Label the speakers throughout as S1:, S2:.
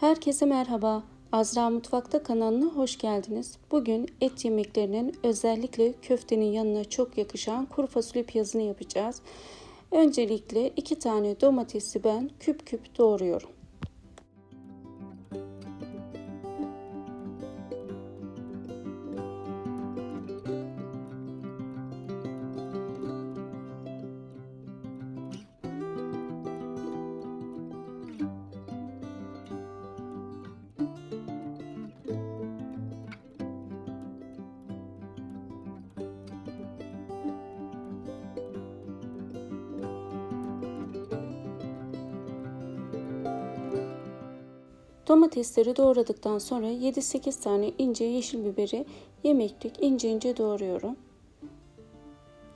S1: Herkese merhaba. Azra Mutfakta kanalına hoş geldiniz. Bugün et yemeklerinin özellikle köftenin yanına çok yakışan kuru fasulye piyazını yapacağız. Öncelikle iki tane domatesi ben küp küp doğruyorum. Domatesleri doğradıktan sonra 7-8 tane ince yeşil biberi yemeklik ince ince doğruyorum.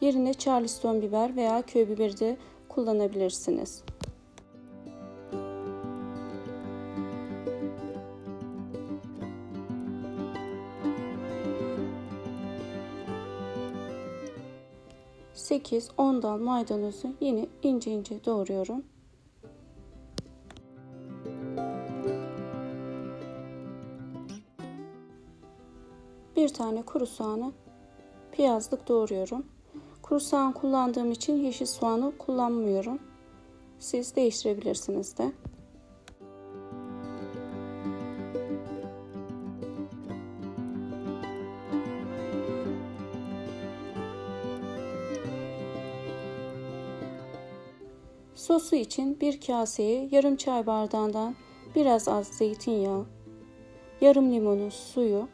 S1: Yerine charleston biber veya köy biberi de kullanabilirsiniz. Sekiz, on dal maydanozu yine ince ince doğruyorum. Bir tane kuru soğanı piyazlık doğruyorum. Kuru soğan kullandığım için yeşil soğanı kullanmıyorum. Siz değiştirebilirsiniz de. Sosu için bir kaseye yarım çay bardağından biraz az zeytinyağı, yarım limonun suyu,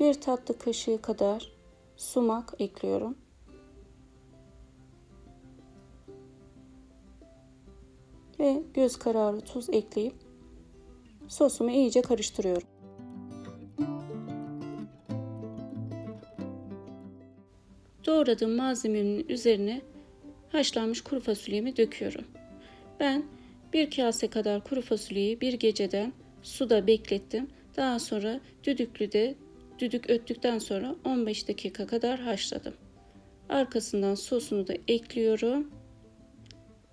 S1: bir tatlı kaşığı kadar sumak ekliyorum. Ve göz kararı tuz ekleyip sosumu iyice karıştırıyorum. Doğradığım malzemenin üzerine haşlanmış kuru fasulyemi döküyorum. Ben bir kase kadar kuru fasulyeyi bir geceden suda beklettim. Daha sonra düdüklüde düdük öttükten sonra 15 dakika kadar haşladım. Arkasından sosunu da ekliyorum.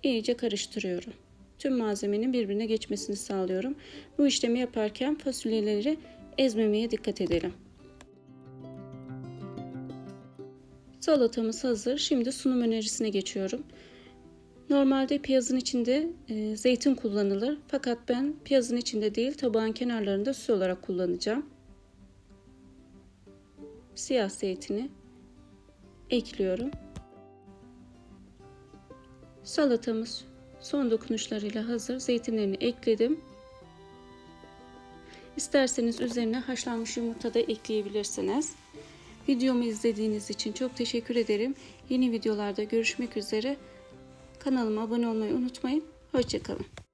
S1: İyice karıştırıyorum. Tüm malzemenin birbirine geçmesini sağlıyorum. Bu işlemi yaparken fasulyeleri ezmemeye dikkat edelim. Salatamız hazır. Şimdi sunum önerisine geçiyorum. Normalde piyazın içinde e, zeytin kullanılır. Fakat ben piyazın içinde değil tabağın kenarlarında süs olarak kullanacağım siyah zeytini ekliyorum. Salatamız son dokunuşlarıyla hazır. Zeytinlerini ekledim. İsterseniz üzerine haşlanmış yumurta da ekleyebilirsiniz. Videomu izlediğiniz için çok teşekkür ederim. Yeni videolarda görüşmek üzere. Kanalıma abone olmayı unutmayın. Hoşçakalın.